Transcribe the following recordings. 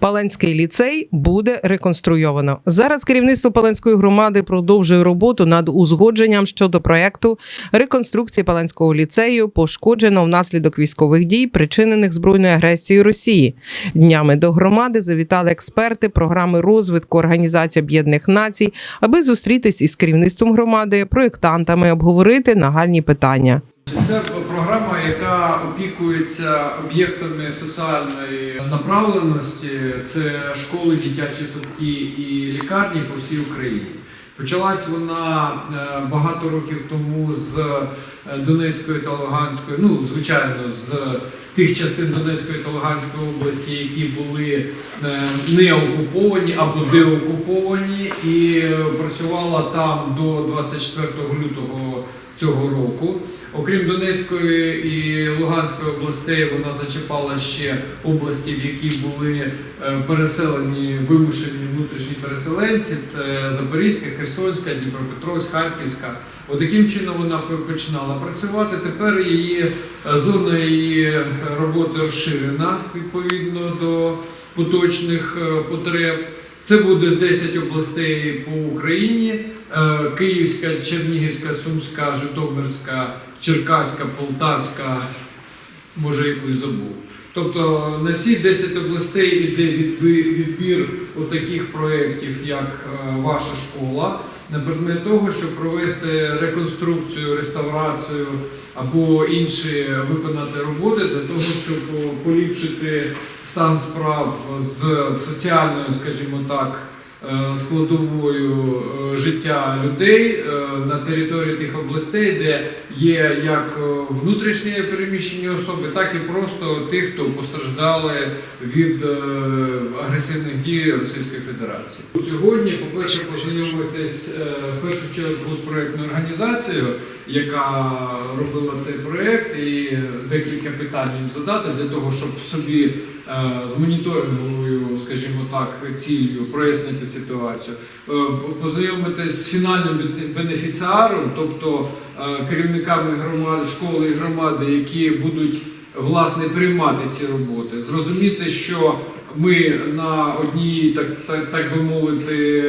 Паланський ліцей буде реконструйовано. Зараз керівництво Паланської громади продовжує роботу над узгодженням щодо проекту реконструкції Паланського ліцею, пошкодженого внаслідок військових дій, причинених збройною агресією Росії. Днями до громади завітали експерти програми розвитку Організації Об'єднаних Націй, аби зустрітись із керівництвом громади, проєктантами, обговорити нагальні питання. Це яка опікується об'єктами соціальної направленості. Це школи, дитячі садки і лікарні по всій Україні. Почалась вона е, багато років тому з е, Донецької та Луганської, ну звичайно, з тих частин Донецької та Луганської області, які були е, не окуповані або деокуповані, і працювала там до 24 лютого цього року. Окрім Донецької і Луганської областей, вона зачіпала ще області, в які були е, переселені вимушені внутрішні переселенці. Це Запорізька, Херсонська, Дніпропетровська, Харківська. Отаким чином вона починала працювати. Тепер її е, зона її роботи розширена відповідно до поточних е, потреб. Це буде 10 областей по Україні: Е, Київська, Чернігівська, Сумська, Житомирська, Черкаська, Полтавська, може якусь забув. Тобто на всі 10 областей йде відбір, таких проєктів, як е, ваша школа, на предмет того, щоб провести реконструкцію, реставрацію або інші виконати роботи для того, щоб поліпшити стан справ з соціальною, скажімо так, е, складовою е, життя людей е, на території тих областей, де є як внутрішні переміщені особи, так і просто тих, хто постраждали від агресивних дій Російської Федерації. Сьогодні, по-перше, познайомитись е, в першу чергу з проєктною організацією, яка робила цей проєкт, і декілька питань їм задати для того, щоб собі е, з моніторинговою, скажімо так, ціллю прояснити ситуацію, Е, познайомитись з фінальним бенефіціаром, тобто е, керівниками громади, школи і громади, які будуть власне приймати ці роботи, зрозуміти, що ми на одній, так, так, так би мовити,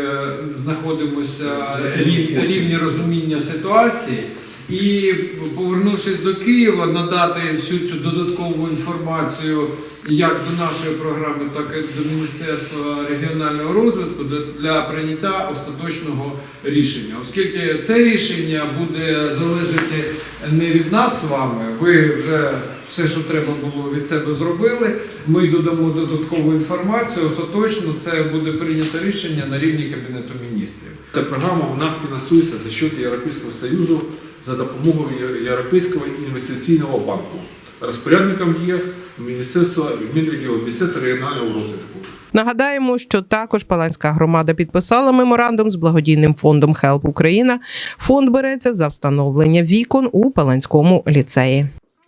знаходимося рівні, рівні розуміння ситуації. І повернувшись до Києва, надати всю цю додаткову інформацію як до нашої програми, так і до Міністерства регіонального розвитку для- прийняття остаточного рішення. Оскільки це рішення буде залежати не від нас з вами, ви вже все, що треба було від себе зробили. Ми додамо додаткову інформацію. Остаточно це буде прийнято рішення на рівні Кабінету міністрів. Ця програма вона фінансується за счет Європейського Союзу за допомогою Європейського інвестиційного банку. Розпорядником є Міністерство Мінрегіону, Міністерство регіонального розвитку. Нагадаємо, що також Паланська громада підписала меморандум з благодійним фондом Help Україна. Фонд береться за встановлення вікон у Паланському ліцеї.